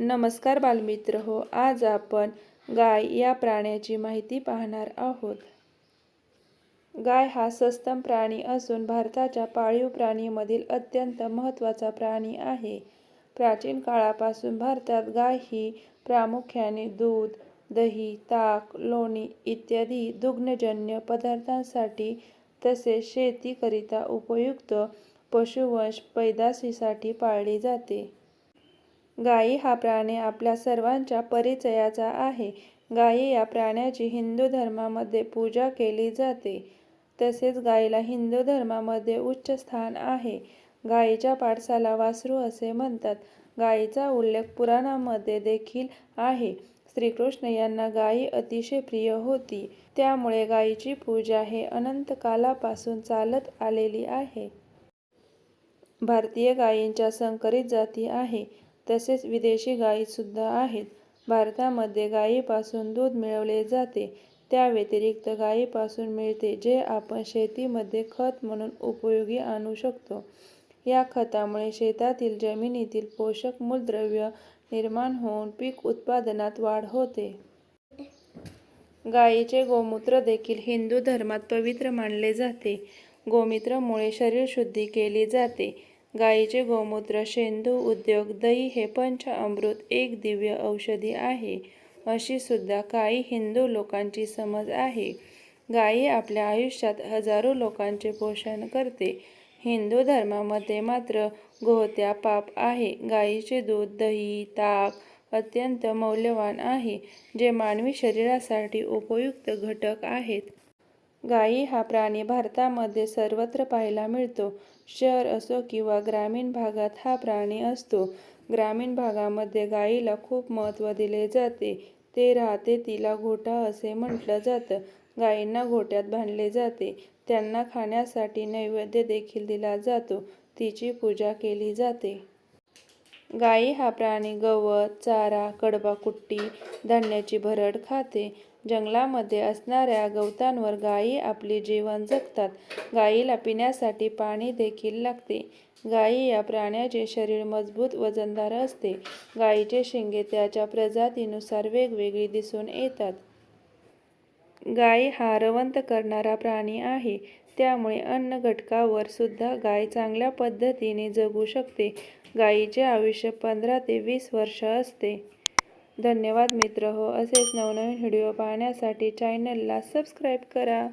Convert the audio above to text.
नमस्कार बालमित्र हो आज आपण गाय या प्राण्याची माहिती पाहणार आहोत. गाय हा सस्तन प्राणी असून भारताच्या पाळीव प्राणीमधील अत्यंत महत्त्वाचा प्राणी आहे. प्राचीन काळापासून भारतात गाय ही प्रामुख्याने दूध दही ताक लोणी इत्यादी दुग्धजन्य पदार्थांसाठी तसेच शेतीकरिता उपयुक्त पशुवंश पैदाशीसाठी पाळली जाते. गायी हा प्राणी आपल्या सर्वांच्या परिचयाचा आहे. गायी या प्राण्याची हिंदू धर्मामध्ये पूजा केली जाते. तसेच गायीला हिंदू धर्मामध्ये उच्च स्थान आहे. गायीच्या पाडसाला वासरू असे म्हणतात. गायीचा उल्लेख पुराणामध्ये देखील आहे. श्रीकृष्ण यांना गायी अतिशय प्रिय होती. त्यामुळे गायीची पूजा हे अनंत कालापासून चालत आलेली आहे. भारतीय गायींच्या संकरित जाती आहे. तसेच विदेशी गायीसुद्धा आहेत. भारतामध्ये गायीपासून दूध मिळवले जाते. त्या व्यतिरिक्त गायीपासून मिळते जे आपण शेतीमध्ये खत म्हणून उपयोगी आणू शकतो. या खतामुळे शेतातील जमिनीतील पोषक मूलद्रव्य निर्माण होऊन पीक उत्पादनात वाढ होते. गायीचे गोमूत्र देखील हिंदू धर्मात पवित्र मानले जाते. गोमूत्रामुळे शरीरशुद्धी केली जाते. गायीचे गोमूत्र शेंदू उद्योग दही हे पंचामृत एक दिव्य औषधी आहे. अशी सुद्धा काही हिंदू लोकांची समज आहे. गायी आपल्या आयुष्यात हजारो लोकांचे पोषण करते. हिंदू धर्मामध्ये मात्र गोहत्या पाप आहे. गायीचे दूध दही ताक अत्यंत मौल्यवान आहे जे मानवी शरीरासाठी उपयुक्त घटक आहेत. गायी हा प्राणी भारतामध्ये सर्वत्र पाहायला मिळतो. शहर असो किंवा ग्रामीण भागात हा प्राणी असतो. ग्रामीण भागामध्ये गायीला खूप महत्त्व दिले जाते. ते राहते तिला घोटा असे म्हटलं जातं. गायींना घोट्यात बांधले जाते. त्यांना खाण्यासाठी नैवेद्य देखील दिला जातो. तिची पूजा केली जाते. गायी हा प्राणी गवत चारा कडबाकुट्टी धान्याची भरड खाते. जंगलामध्ये असणाऱ्या गवतांवर गायी आपले जीवन जगतात. गायीला पिण्यासाठी पाणी देखील लागते. गायी या प्राण्याचे शरीर मजबूत वजनदार असते. गायीचे शिंगे त्याच्या प्रजातीनुसार वेगवेगळी दिसून येतात. गाय हा रवंथ करणारा प्राणी आहे. त्यामुळे अन्न घटकावर सुद्धा गाय चांगल्या पद्धतीने जगू शकते. गायीचे आयुष्य पंधरा ते वीस वर्ष असते. धन्यवाद मित्र. हो असेच नवनवीन व्हिडिओ पाहण्यासाठी चॅनलला सबस्क्राईब करा.